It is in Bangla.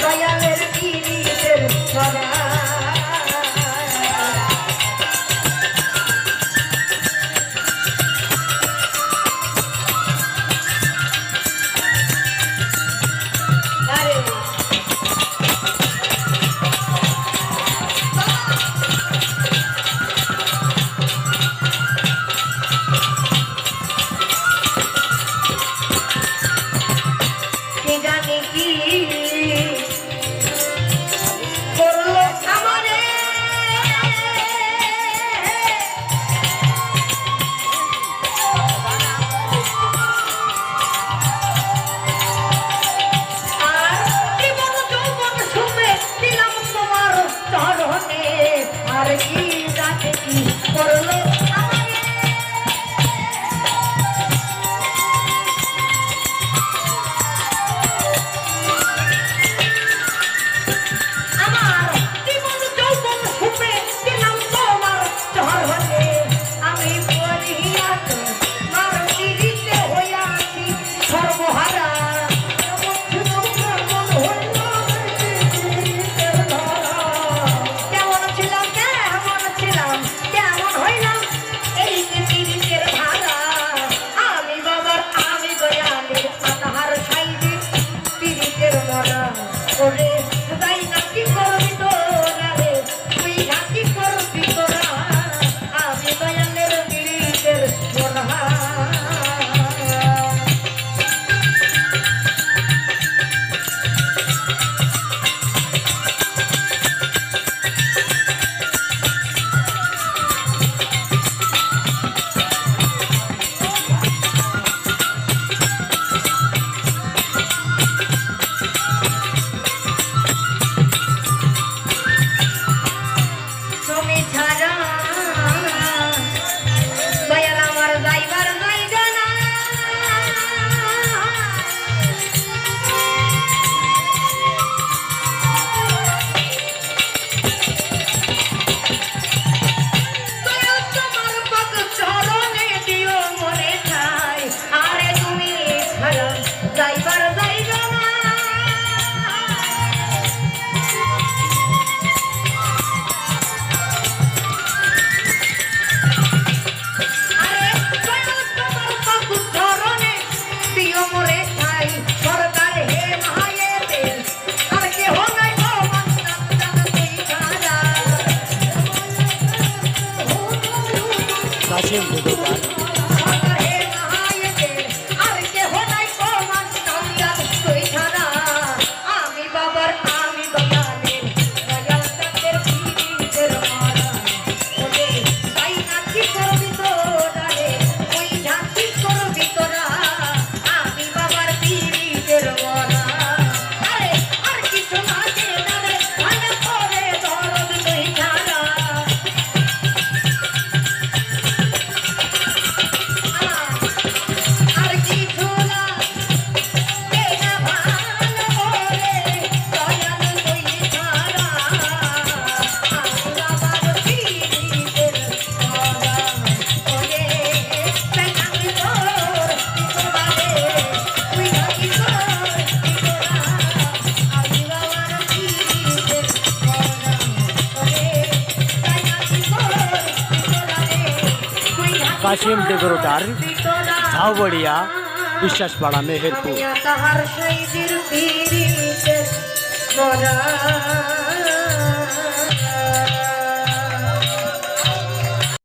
দয়ালের গিরিশের সরা কাশিম ডেগরোটার ঝাউবড়িয়া বিশ্বাসপাড়া মেহেরপুর।